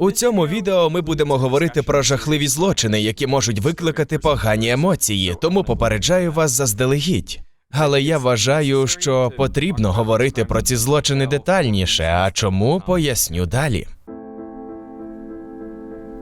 У цьому відео ми будемо говорити про жахливі злочини, які можуть викликати погані емоції, тому попереджаю вас заздалегідь. Але я вважаю, що потрібно говорити про ці злочини детальніше, а чому поясню далі.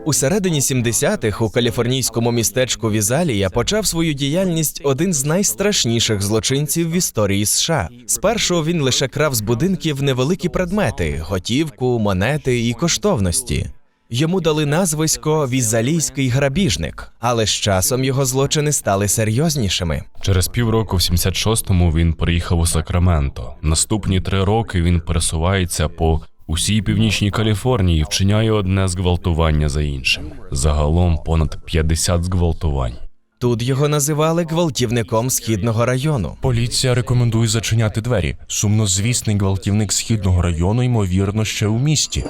У середині 70-х у каліфорнійському містечку Візалія почав свою діяльність один з найстрашніших злочинців в історії США. Спершу він лише крав з будинків невеликі предмети, готівку, монети і коштовності. Йому дали назвисько Візалійський грабіжник, але з часом його злочини стали серйознішими. Через півроку в 76-му він приїхав у Сакраменто. Наступні три роки він пересувається по усій північній Каліфорнії, вчиняє одне зґвалтування за іншим. Загалом понад 50 зґвалтувань. Тут його називали гвалтівником східного району. Поліція рекомендує зачиняти двері. Сумнозвісний гвалтівник східного району, ймовірно, ще у місті.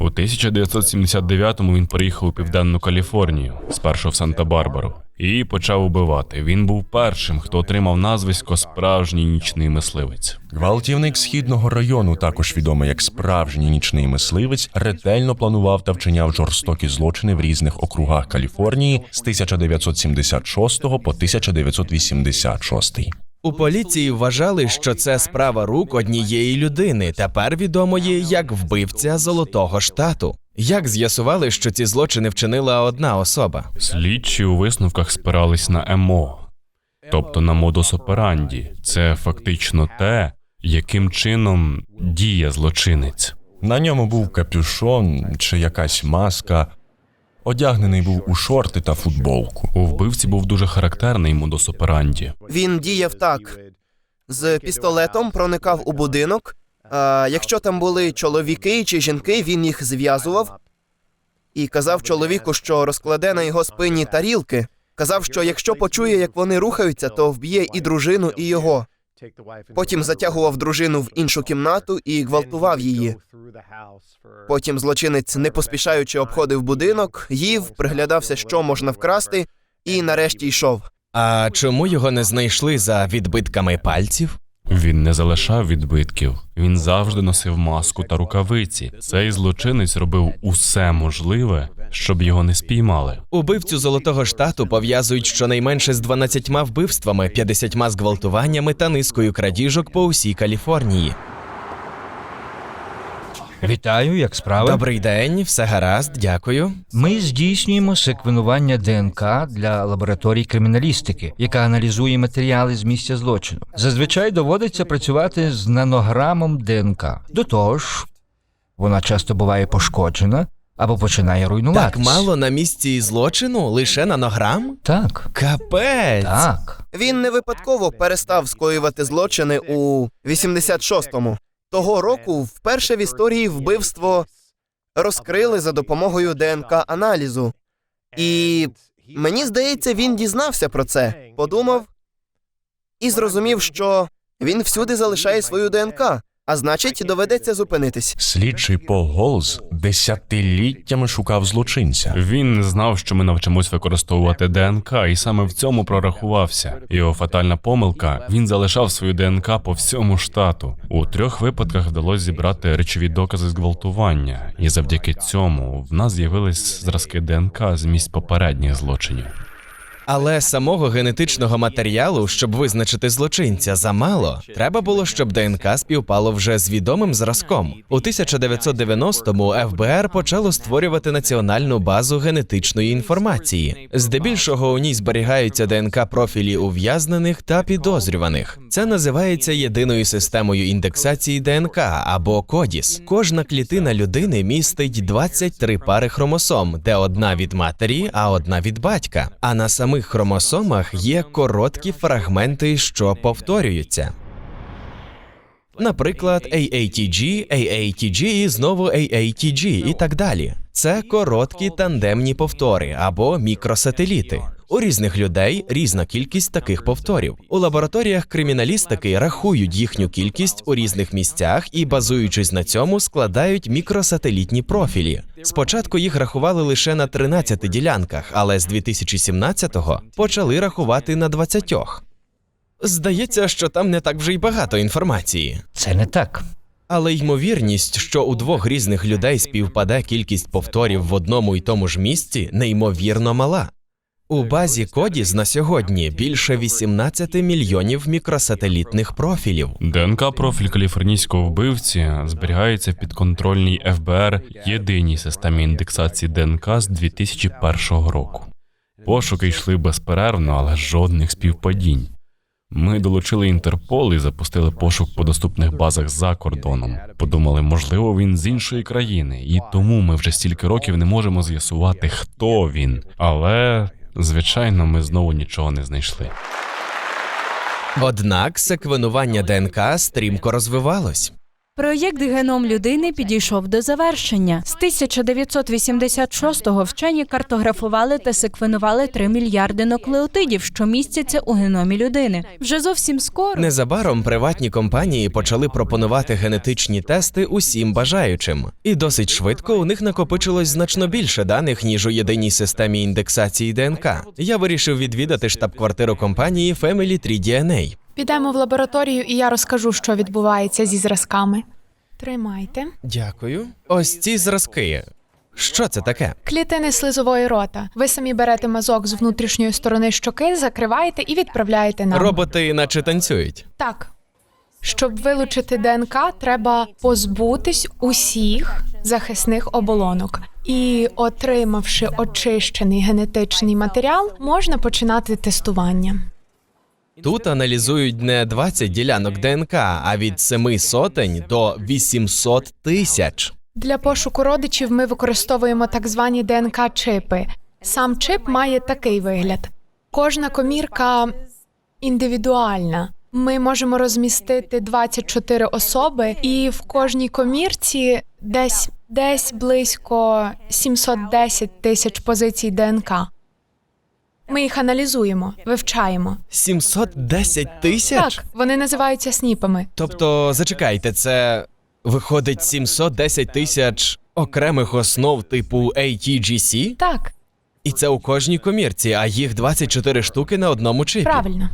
У 1979-му він приїхав у південну Каліфорнію, спершу в Санта-Барбару, і почав убивати. Він був першим, хто отримав назвисько справжній нічний мисливець. Гвалтівник східного району, також відомий як справжній нічний мисливець, ретельно планував та вчиняв жорстокі злочини в різних округах Каліфорнії з 1976 по 1986. У поліції вважали, що це справа рук однієї людини, тепер відомої як вбивця золотого штату. Як з'ясували, що ці злочини вчинила одна особа? Слідчі у висновках спирались на МО, тобто на модус операнді. Це фактично те, яким чином діє злочинець. На ньому був капюшон чи якась маска. Одягнений був у шорти та футболку. У вбивці був дуже характерний модус операнді. Він діяв так: з пістолетом проникав у будинок. А якщо там були чоловіки чи жінки, він їх зв'язував і казав чоловіку, що розкладе на його спині тарілки. Казав, що якщо почує, як вони рухаються, то вб'є і дружину, і його. Потім затягував дружину в іншу кімнату і гвалтував її. Потім злочинець, не поспішаючи, обходив будинок, їв, приглядався, що можна вкрасти, і нарешті йшов. А чому його не знайшли за відбитками пальців? Він не залишав відбитків. Він завжди носив маску та рукавиці. Цей злочинець робив усе можливе, щоб його не спіймали. Убивцю золотого штату пов'язують щонайменше з 12 вбивствами, 50 зґвалтуваннями та низкою крадіжок по усій Каліфорнії. Вітаю, як справи? Добрий день, все гаразд, дякую. Ми здійснюємо секвенування ДНК для лабораторій криміналістики, яка аналізує матеріали з місця злочину. Зазвичай доводиться працювати з нанограмом ДНК. До того ж, вона часто буває пошкоджена або починає Так руйнуватися. мало на місці злочину, лише нанограм? Так, Капець. так. Він не випадково перестав скоювати злочини у 86-му. Того року вперше в історії вбивство розкрили за допомогою ДНК аналізу. І мені здається, він дізнався про це, подумав і зрозумів, що він всюди залишає свою ДНК, а значить, доведеться зупинитись. Слідчий Пол Голз десятиліттями шукав злочинця. Він знав, що ми навчимось використовувати ДНК, і саме в цьому прорахувався. Його фатальна помилка він залишав свою ДНК по всьому штату. У трьох випадках вдалося зібрати речові докази зґвалтування, і завдяки цьому в нас з'явились зразки ДНК з місць попередніх злочинів. Але самого генетичного матеріалу, щоб визначити злочинця, замало. Треба було, щоб ДНК співпало вже з відомим зразком. У 1990-му ФБР почало створювати національну базу генетичної інформації. Здебільшого у ній зберігаються ДНК профілі ув'язнених та підозрюваних. Це називається єдиною системою індексації ДНК або кодіс. Кожна клітина людини містить 23 пари хромосом, де одна від матері, а одна від батька. А на самих хромосомах є короткі фрагменти, що повторюються. Наприклад, AATG, AATG і знову AATG і так далі. Це короткі тандемні повтори або мікросателіти. У різних людей різна кількість таких повторів. У лабораторіях криміналістики рахують їхню кількість у різних місцях і, базуючись на цьому, складають мікросателітні профілі. Спочатку їх рахували лише на 13 ділянках, але з 2017-го почали рахувати на 20. Здається, що там не так вже й багато інформації. Це не так. Але ймовірність, що у двох різних людей співпаде кількість повторів в одному й тому ж місці, неймовірно мала. У базі Кодіс на сьогодні більше 18 мільйонів мікросателітних профілів. ДНК профіль каліфорнійського вбивці зберігається в підконтрольній ФБР єдиній системі індексації ДНК з 2001 року. Пошуки йшли безперервно, але жодних співпадінь. Ми долучили Інтерпол і запустили пошук по доступних базах за кордоном. Подумали, можливо, він з іншої країни, і тому ми вже стільки років не можемо з'ясувати, хто він. Але, звичайно, ми знову нічого не знайшли. Однак секвенування ДНК стрімко розвивалось. Проєкт Геном людини підійшов до завершення. З 1986-го вчені картографували та секвенували 3 мільярди нуклеотидів, що містяться у геномі людини. Вже зовсім скоро Незабаром приватні компанії почали пропонувати генетичні тести усім бажаючим, і досить швидко у них накопичилось значно більше даних ніж у єдиній системі індексації ДНК. Я вирішив відвідати штаб-квартиру компанії Family 3 DNA. Підемо в лабораторію, і я розкажу, що відбувається зі зразками. Тримайте. Дякую. Ось ці зразки. Що це таке? Клітини слизової рота. Ви самі берете мазок з внутрішньої сторони щоки, закриваєте і відправляєте нам. Роботи, наче танцюють. Так. Щоб вилучити ДНК, треба позбутись усіх захисних оболонок. І, отримавши очищений генетичний матеріал, можна починати тестування. Тут аналізують не 20 ділянок ДНК, а від 7 сотень до 800 тисяч. Для пошуку родичів ми використовуємо так звані ДНК-чипи. Сам чип має такий вигляд: кожна комірка індивідуальна. Ми можемо розмістити 24 особи, і в кожній комірці десь десь близько 710 тисяч позицій ДНК. Ми їх аналізуємо, вивчаємо. 710 тисяч? Так, вони називаються сніпами. Тобто, зачекайте, це виходить 710 тисяч окремих основ типу ATGC? Так, І це у кожній комірці, а їх 24 штуки на одному чипі. правильно.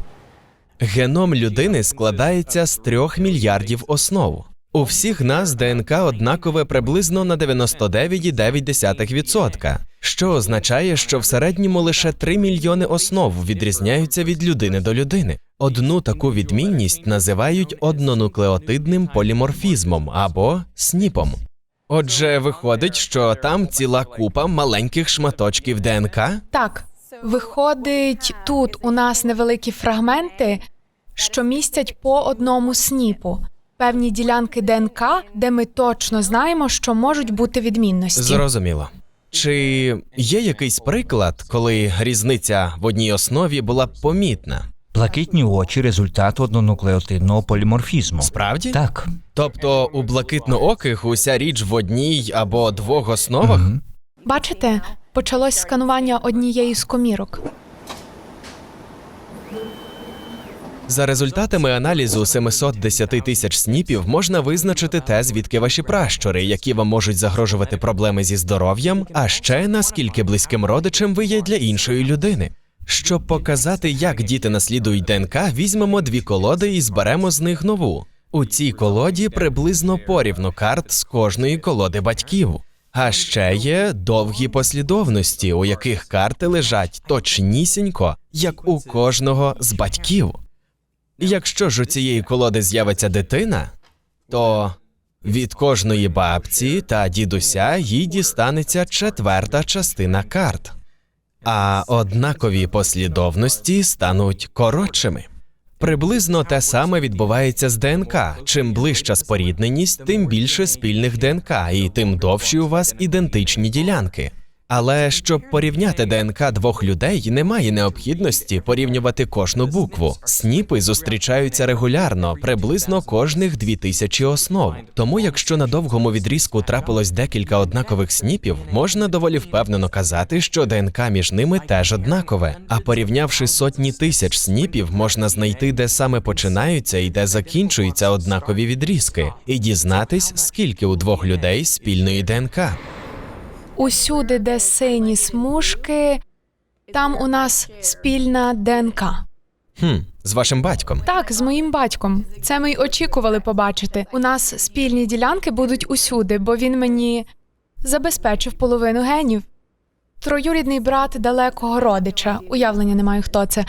Геном людини складається з трьох мільярдів основ. У всіх нас ДНК однакове приблизно на 99,9%, що означає, що в середньому лише 3 мільйони основ відрізняються від людини до людини. Одну таку відмінність називають однонуклеотидним поліморфізмом або сніпом. Отже, виходить, що там ціла купа маленьких шматочків ДНК. Так, виходить, тут у нас невеликі фрагменти, що містять по одному сніпу. Певні ділянки ДНК, де ми точно знаємо, що можуть бути відмінності. Зрозуміло. Чи є якийсь приклад, коли різниця в одній основі була б помітна? Блакитні очі результат однонуклеотидного поліморфізму. Справді? Так. Тобто у блакитнооких уся річ в одній або двох основах? Мгм. Бачите, почалось сканування однієї з комірок. За результатами аналізу 710 тисяч сніпів можна визначити те, звідки ваші пращури, які вам можуть загрожувати проблеми зі здоров'ям, а ще наскільки близьким родичем ви є для іншої людини. Щоб показати, як діти наслідують ДНК, візьмемо дві колоди і зберемо з них нову. У цій колоді приблизно порівну карт з кожної колоди батьків. А ще є довгі послідовності, у яких карти лежать точнісінько, як у кожного з батьків. Якщо ж у цієї колоди з'явиться дитина, то від кожної бабці та дідуся їй дістанеться четверта частина карт, а однакові послідовності стануть коротшими. Приблизно те саме відбувається з ДНК. Чим ближча спорідненість, тим більше спільних ДНК, і тим довші у вас ідентичні ділянки. Але щоб порівняти ДНК двох людей, немає необхідності порівнювати кожну букву. Сніпи зустрічаються регулярно, приблизно кожних 2000 основ. Тому, якщо на довгому відрізку трапилось декілька однакових сніпів, можна доволі впевнено казати, що ДНК між ними теж однакове. А порівнявши сотні тисяч сніпів, можна знайти, де саме починаються і де закінчуються однакові відрізки, і дізнатись, скільки у двох людей спільної ДНК. Усюди, де сині смужки, там у нас спільна ДНК. Хм, З вашим батьком. Так, з моїм батьком. Це ми й очікували побачити. У нас спільні ділянки будуть усюди, бо він мені забезпечив половину генів. Троюрідний брат далекого родича. Уявлення не маю, хто це.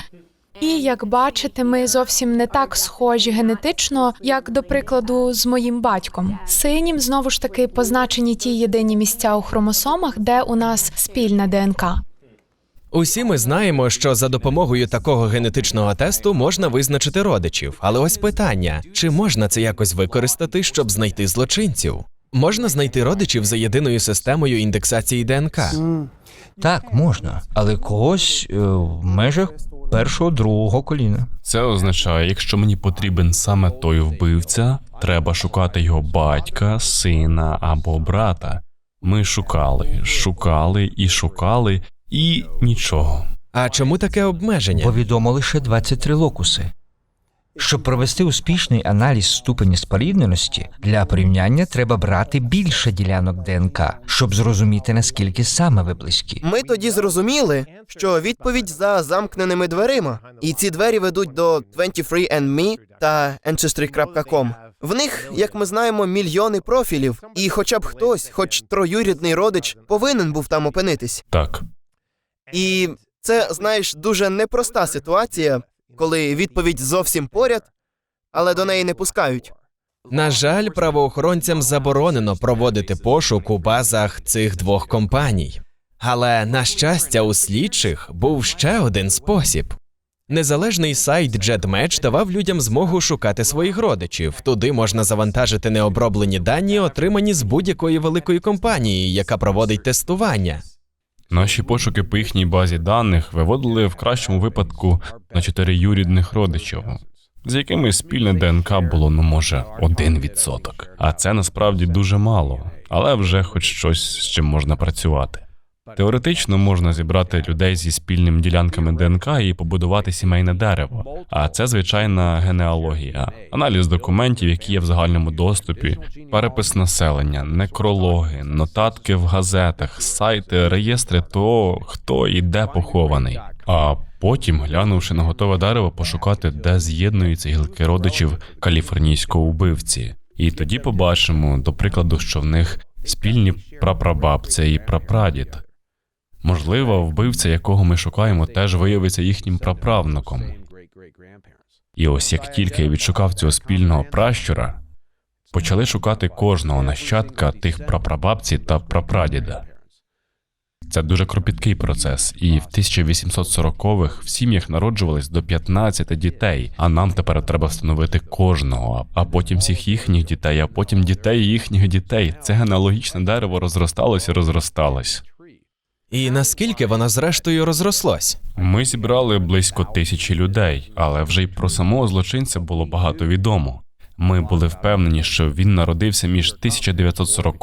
І як бачите, ми зовсім не так схожі генетично, як до прикладу, з моїм батьком. Синім знову ж таки позначені ті єдині місця у хромосомах, де у нас спільна ДНК. Усі ми знаємо, що за допомогою такого генетичного тесту можна визначити родичів. Але ось питання: чи можна це якось використати, щоб знайти злочинців? Можна знайти родичів за єдиною системою індексації ДНК. Так, можна, але когось е, в межах першого другого коліна. Це означає, якщо мені потрібен саме той вбивця, треба шукати його батька, сина або брата. Ми шукали, шукали і шукали, і нічого. А чому таке обмеження? Повідомо лише 23 локуси. Щоб провести успішний аналіз ступені спорідненості, для порівняння треба брати більше ділянок ДНК, щоб зрозуміти наскільки саме ви близькі. Ми тоді зрозуміли, що відповідь за замкненими дверима, і ці двері ведуть до 23andMe та Ancestry.com. В них, як ми знаємо, мільйони профілів, і хоча б хтось, хоч троюрідний родич, повинен був там опинитись. Так, І це, знаєш, дуже непроста ситуація, коли відповідь зовсім поряд, але до неї не пускають. На жаль, правоохоронцям заборонено проводити пошук у базах цих двох компаній. Але на щастя, у слідчих був ще один спосіб. Незалежний сайт JetMatch давав людям змогу шукати своїх родичів. Туди можна завантажити необроблені дані, отримані з будь-якої великої компанії, яка проводить тестування. Наші пошуки по їхній базі даних виводили в кращому випадку на чотири юрідних родичів, з якими спільне ДНК було, ну може, один відсоток. А це насправді дуже мало, але вже хоч щось з чим можна працювати. Теоретично можна зібрати людей зі спільними ділянками ДНК і побудувати сімейне дерево. А це звичайна генеалогія, аналіз документів, які є в загальному доступі, перепис населення, некрологи, нотатки в газетах, сайти, реєстри того, хто і де похований. А потім, глянувши на готове дерево, пошукати, де з'єднуються гілки родичів каліфорнійського вбивці. І тоді побачимо, до прикладу, що в них спільні прапрабабця і прапрадід. Можливо, вбивця, якого ми шукаємо, теж виявиться їхнім праправнуком. І ось як тільки я відшукав цього спільного пращура, почали шукати кожного нащадка тих прапрабабці та прапрадіда. Це дуже кропіткий процес, і в 1840-х в сім'ях народжувались до 15 дітей, а нам тепер треба встановити кожного, а потім всіх їхніх дітей, а потім дітей їхніх дітей. Це генеалогічне дерево розросталось і розросталось. І наскільки воно зрештою розрослось? Ми зібрали близько тисячі людей, але вже й про самого злочинця було багато відомо. Ми були впевнені, що він народився між 1940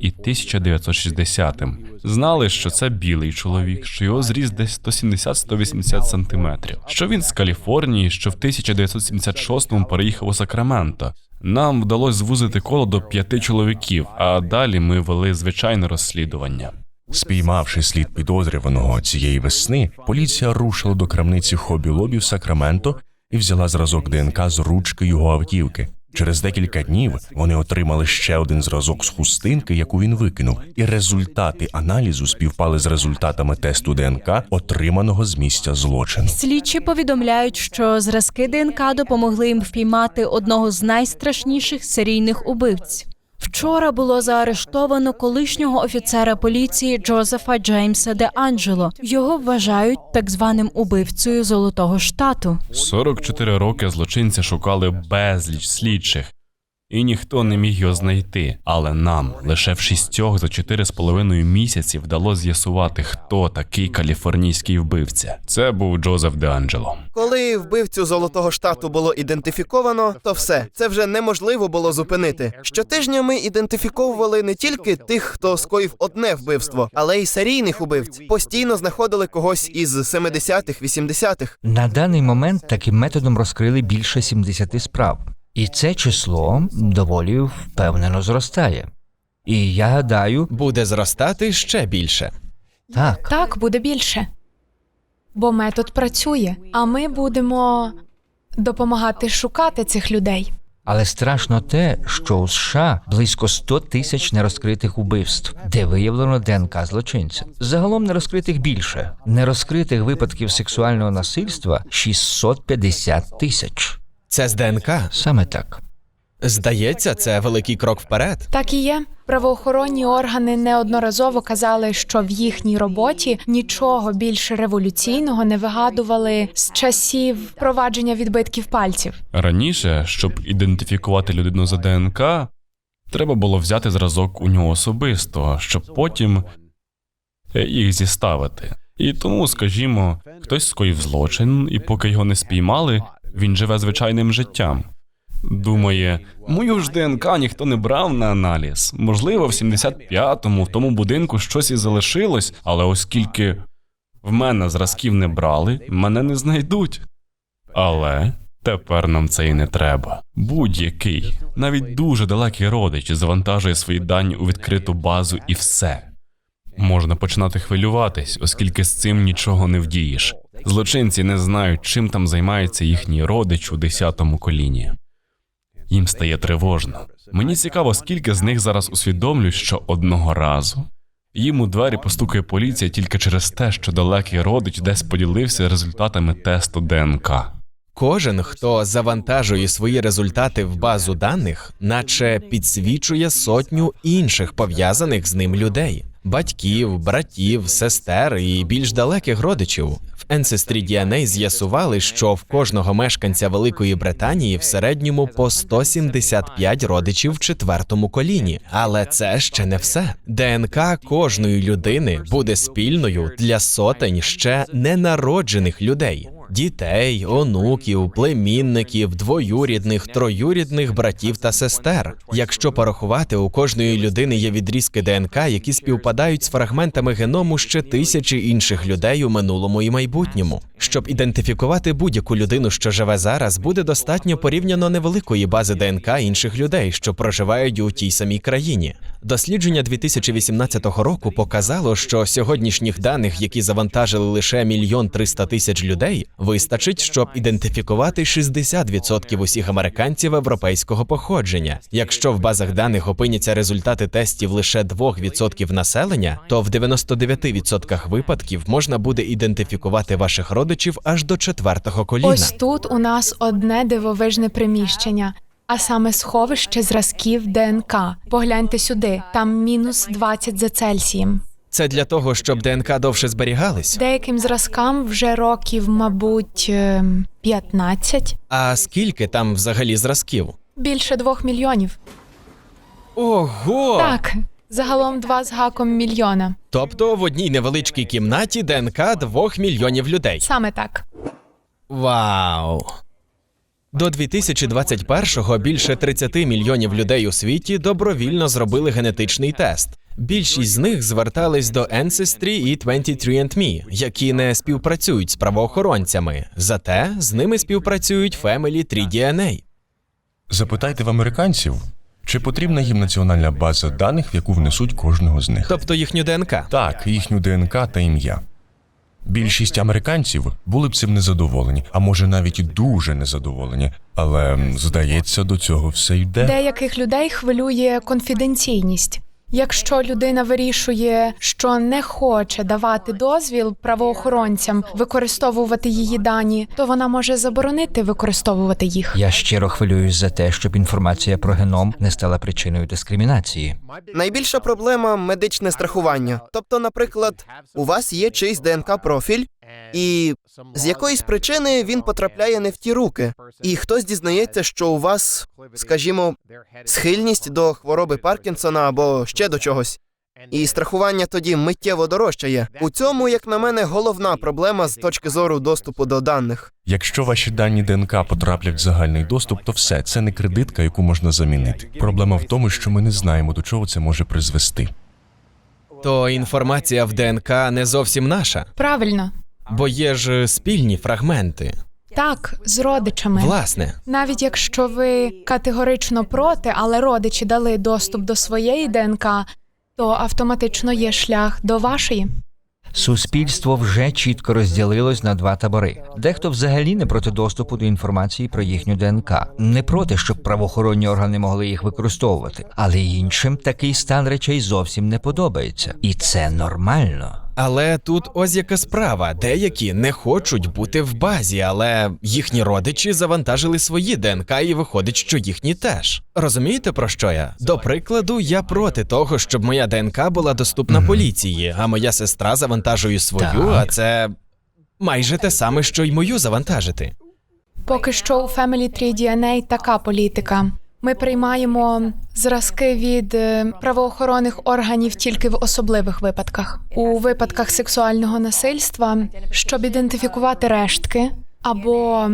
і 1960. Знали, що це білий чоловік, що його зріст десь 170-180 сантиметрів, що він з Каліфорнії, що в 1976-му переїхав у Сакраменто. Нам вдалося звузити коло до п'яти чоловіків, а далі ми вели звичайне розслідування. Спіймавши слід підозрюваного цієї весни, поліція рушила до крамниці хобі лобі в Сакраменто і взяла зразок ДНК з ручки його автівки. Через декілька днів вони отримали ще один зразок з хустинки, яку він викинув, і результати аналізу співпали з результатами тесту ДНК, отриманого з місця злочину. Слідчі повідомляють, що зразки ДНК допомогли їм впіймати одного з найстрашніших серійних убивць. Вчора було заарештовано колишнього офіцера поліції Джозефа Джеймса де Анджело. Його вважають так званим убивцею Золотого штату. 44 роки злочинця шукали безліч слідчих, і ніхто не міг його знайти. Але нам лише в шістьох за чотири з половиною місяці вдалося з'ясувати, хто такий каліфорнійський вбивця. Це був Джозеф Де Анджело. Коли вбивцю золотого штату було ідентифіковано, то все це вже неможливо було зупинити. Щотижня ми ідентифіковували не тільки тих, хто скоїв одне вбивство, але й серійних убивць. Постійно знаходили когось із 70-х, 80-х. На даний момент таким методом розкрили більше 70 справ, і це число доволі впевнено зростає. І я гадаю, Буде зростати ще більше. так, Так, буде більше. Бо метод працює, а ми будемо допомагати шукати цих людей. Але страшно те, що у США близько 100 тисяч нерозкритих убивств, де виявлено ДНК злочинця. Загалом нерозкритих більше. Нерозкритих випадків сексуального насильства 650 тисяч. Це з ДНК. Саме так. Здається, це великий крок вперед. Так і є. Правоохоронні органи неодноразово казали, що в їхній роботі нічого більш революційного не вигадували з часів впровадження відбитків пальців. Раніше, щоб ідентифікувати людину за ДНК, треба було взяти зразок у нього особисто, щоб потім е, їх зіставити. І тому, скажімо, хтось скоїв злочин, і поки його не спіймали, він живе звичайним життям. Думає, мою ж ДНК ніхто не брав на аналіз. Можливо, в 75-му в тому будинку щось і залишилось, але оскільки в мене зразків не брали, мене не знайдуть. Але тепер нам це і не треба. Будь-який, навіть дуже далекий родич завантажує свої дані у відкриту базу і все. Можна починати хвилюватись, оскільки з цим нічого не вдієш. Злочинці не знають, чим там займається їхній родич у десятому коліні. Їм стає тривожно. Мені цікаво, скільки з них зараз усвідомлюють, що одного разу їм у двері постукає поліція тільки через те, що далекий родич десь поділився результатами тесту ДНК. Кожен, хто завантажує свої результати в базу даних, наче підсвічує сотню інших пов'язаних з ним людей: батьків, братів, сестер і більш далеких родичів. Ancestry DNA з'ясували, що в кожного мешканця Великої Британії в середньому по 175 родичів в четвертому коліні. Але це ще не все. ДНК кожної людини буде спільною для сотень ще ненароджених людей. Дітей, онуків, племінників, двоюрідних, троюрідних братів та сестер. Якщо порахувати, у кожної людини є відрізки ДНК, які співпадають з фрагментами геному ще тисячі інших людей у минулому і майбутньому. Щоб ідентифікувати будь-яку людину, що живе зараз, буде достатньо порівняно невеликої бази ДНК інших людей, що проживають у тій самій країні. Дослідження 2018 року показало, що сьогоднішніх даних, які завантажили лише мільйон триста тисяч людей, вистачить, щоб ідентифікувати 60% усіх американців європейського походження. Якщо в базах даних опиняться результати тестів лише 2% населення, то в 99% випадків можна буде ідентифікувати ваших родичів аж до четвертого коліна. Ось тут у нас одне дивовижне приміщення, а саме сховище зразків ДНК. Погляньте сюди, там мінус 20 за Цельсієм. Це для того, щоб ДНК довше зберігались. Деяким зразкам вже років, мабуть, ем, 15. А скільки там взагалі зразків? Більше двох мільйонів. Ого! Так, загалом два з гаком мільйона. Тобто в одній невеличкій кімнаті ДНК двох мільйонів людей. Саме так. Вау! До 2021-го більше 30 мільйонів людей у світі добровільно зробили генетичний тест. Більшість з них звертались до Ancestry і 23andMe, які не співпрацюють з правоохоронцями. Зате з ними співпрацюють Family 3DNA. Запитайте в американців, чи потрібна їм національна база даних, в яку внесуть кожного з них. тобто їхню ДНК. Так, їхню ДНК та ім'я. Більшість американців були б цим незадоволені, а може навіть і дуже незадоволені. Але здається, до цього все йде. Деяких людей хвилює конфіденційність. Якщо людина вирішує, що не хоче давати дозвіл правоохоронцям використовувати її дані, то вона може заборонити використовувати їх. Я щиро хвилююсь за те, щоб інформація про геном не стала причиною дискримінації. Найбільша проблема медичне страхування. Тобто, наприклад, у вас є чийсь ДНК профіль, і з якоїсь причини він потрапляє не в ті руки, і хтось дізнається, що у вас, скажімо, схильність до хвороби Паркінсона або ще до чогось. І страхування тоді миттєво дорожчає. У цьому, як на мене, головна проблема з точки зору доступу до даних. Якщо ваші дані ДНК потраплять в загальний доступ, то все це не кредитка, яку можна замінити. Проблема в тому, що ми не знаємо, до чого це може призвести. То інформація в ДНК не зовсім наша, Правильно, бо є ж спільні фрагменти. так, з родичами. Власне, Навіть якщо ви категорично проти, але родичі дали доступ до своєї ДНК, то автоматично є шлях до вашої. Суспільство вже чітко розділилось на два табори. Дехто взагалі не проти доступу до інформації про їхню ДНК, не проти, щоб правоохоронні органи могли їх використовувати, але іншим такий стан речей зовсім не подобається, і це нормально. Але тут ось яка справа. Деякі не хочуть бути в базі, але їхні родичі завантажили свої ДНК, і виходить, що їхні теж. Розумієте про що я? До прикладу, я проти того, щоб моя ДНК була доступна поліції, а моя сестра завантажує свою, Так. а це майже те саме, що й мою завантажити. Поки що у Family Tree DNA така політика. Ми приймаємо зразки від е, правоохоронних органів тільки в особливих випадках. У випадках сексуального насильства, щоб ідентифікувати рештки або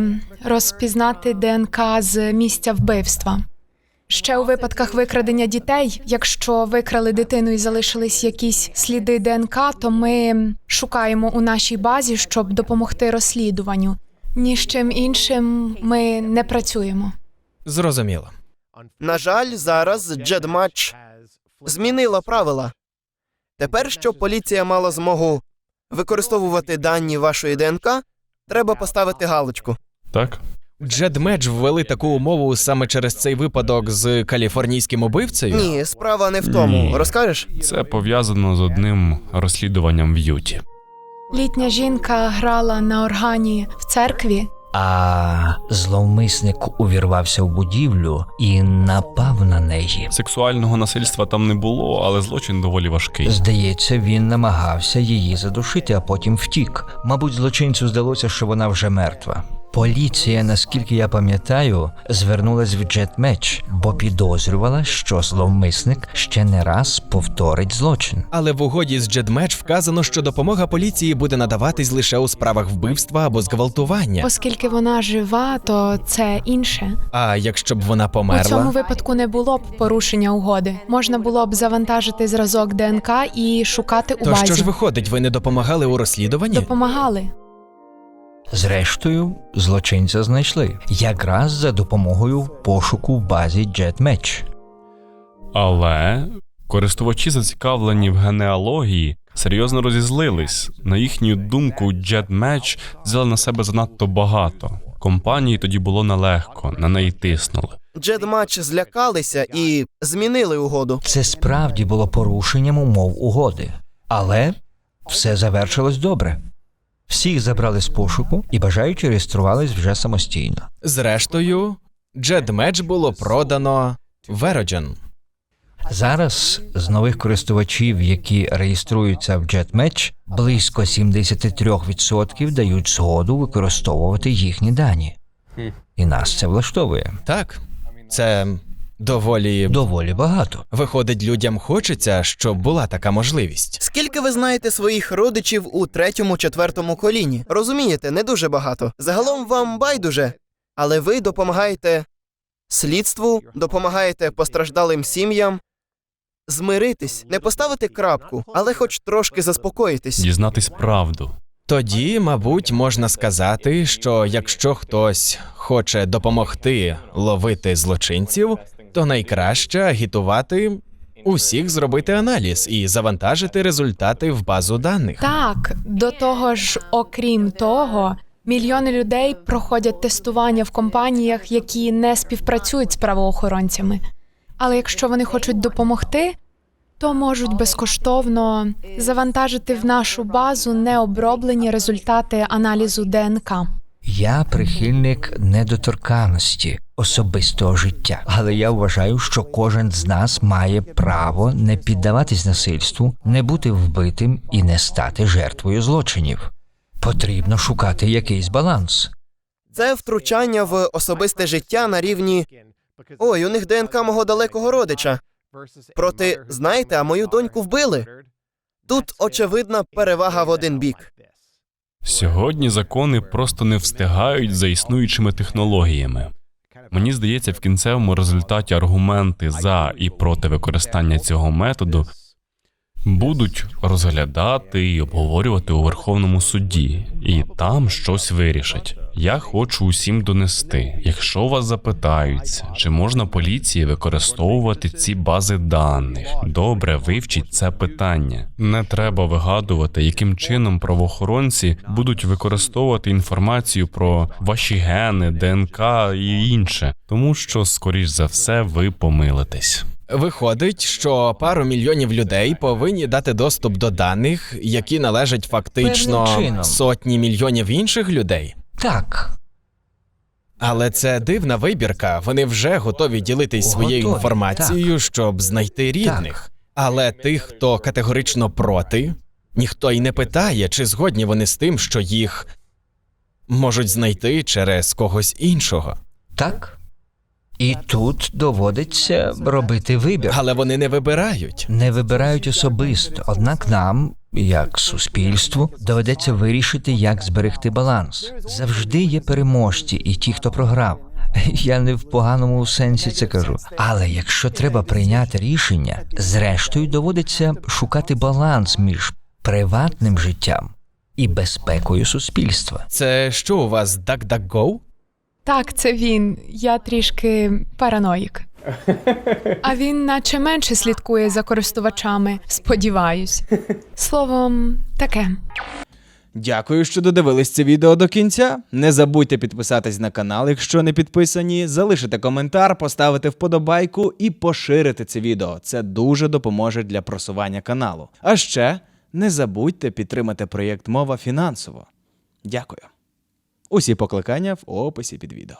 розпізнати ДНК з місця вбивства. Ще у випадках викрадення дітей, якщо викрали дитину і залишились якісь сліди ДНК, то ми шукаємо у нашій базі, щоб допомогти розслідуванню. Ні з чим іншим ми не працюємо. Зрозуміло. На жаль, зараз Джедматч змінила правила. Тепер, щоб поліція мала змогу використовувати дані вашої ДНК, треба поставити галочку. Так? Джедмедж ввели таку умову саме через цей випадок з каліфорнійським убивцею. Ні, справа не в тому. Ні. Розкажеш? Це пов'язано з одним розслідуванням в Юті. Літня жінка грала на органі в церкві. А зловмисник увірвався в будівлю і напав на неї. Сексуального насильства там не було, але злочин доволі важкий. Здається, він намагався її задушити, а потім втік. Мабуть, злочинцю здалося, що вона вже мертва. Поліція, наскільки я пам'ятаю, звернулась в джетмеч, бо підозрювала, що зловмисник ще не раз повторить злочин. Але в угоді з Джедмедж вказано, що допомога поліції буде надаватись лише у справах вбивства або зґвалтування. Оскільки вона жива, то це інше. А якщо б вона У цьому випадку не було б порушення угоди. Можна було б завантажити зразок ДНК і шукати у то базі. що ж виходить, ви не допомагали у розслідуванні? Допомагали. Зрештою, злочинця знайшли якраз за допомогою пошуку в базі JetMatch. Але користувачі, зацікавлені в генеалогії, серйозно розізлились. На їхню думку, JetMatch взяла на себе занадто багато. Компанії тоді було нелегко, на неї тиснули. Джедматч злякалися і змінили угоду. Це справді було порушенням умов угоди, але все завершилось добре. Всіх забрали з пошуку і бажаючі реєструвались вже самостійно. Зрештою, Джедмедж було продано Verogen. Зараз з нових користувачів, які реєструються в JetMatch, близько 73% дають згоду використовувати їхні дані. І нас це влаштовує. Так, це доволі Доволі багато. виходить, людям хочеться, щоб була така можливість. Скільки ви знаєте своїх родичів у третьому, четвертому коліні? Розумієте, не дуже багато. Загалом вам байдуже, але ви допомагаєте слідству, допомагаєте постраждалим сім'ям. Змиритись, не поставити крапку, але хоч трошки заспокоїтись. Дізнатись правду. Тоді, мабуть, можна сказати, що якщо хтось хоче допомогти ловити злочинців, то найкраще агітувати усіх зробити аналіз і завантажити результати в базу даних. Так, до того ж, окрім того, мільйони людей проходять тестування в компаніях, які не співпрацюють з правоохоронцями. Але якщо вони хочуть допомогти, то можуть безкоштовно завантажити в нашу базу необроблені результати аналізу ДНК. Я прихильник недоторканності особистого життя, але я вважаю, що кожен з нас має право не піддаватись насильству, не бути вбитим і не стати жертвою злочинів. Потрібно шукати якийсь баланс. Це втручання в особисте життя на рівні ой, у них ДНК мого далекого родича. Проти, знаєте, а мою доньку вбили. Тут очевидна перевага в один бік. Сьогодні закони просто не встигають за існуючими технологіями. Мені здається, в кінцевому результаті аргументи за і проти використання цього методу будуть розглядати і обговорювати у Верховному суді, і там щось вирішать. Я хочу усім донести. Якщо вас запитаються, чи можна поліції використовувати ці бази даних, добре вивчіть це питання. Не треба вигадувати, яким чином правоохоронці будуть використовувати інформацію про ваші гени, ДНК і інше, тому що, скоріш за все, ви помилитесь. Виходить, що пару мільйонів людей повинні дати доступ до даних, які належать фактично сотні мільйонів інших людей. Так, Але це дивна вибірка. Вони вже готові ділитись своєю Готові, інформацією, щоб знайти рідних. Але тих, хто категорично проти, ніхто й не питає, чи згодні вони з тим, що їх можуть знайти через когось іншого. так. І тут доводиться робити вибір. Але вони не вибирають. Не вибирають особисто, однак нам, як суспільству, доведеться вирішити, як зберегти баланс. Завжди є переможці і ті, хто програв. Я не в поганому сенсі це кажу. Але якщо треба прийняти рішення, зрештою доводиться шукати баланс між приватним життям і безпекою суспільства. Це що у вас DuckDuckGo? Так, це він. Я трішки параноїк. А він наче менше слідкує за користувачами, сподіваюсь. Словом, таке. Дякую, що додивились це відео до кінця. Не забудьте підписатись на канал, якщо не підписані, залишити коментар, поставити вподобайку і поширити це відео. Це дуже допоможе для просування каналу. А ще не забудьте підтримати проєкт Мова фінансово. Дякую. Усі покликання в описі під відео.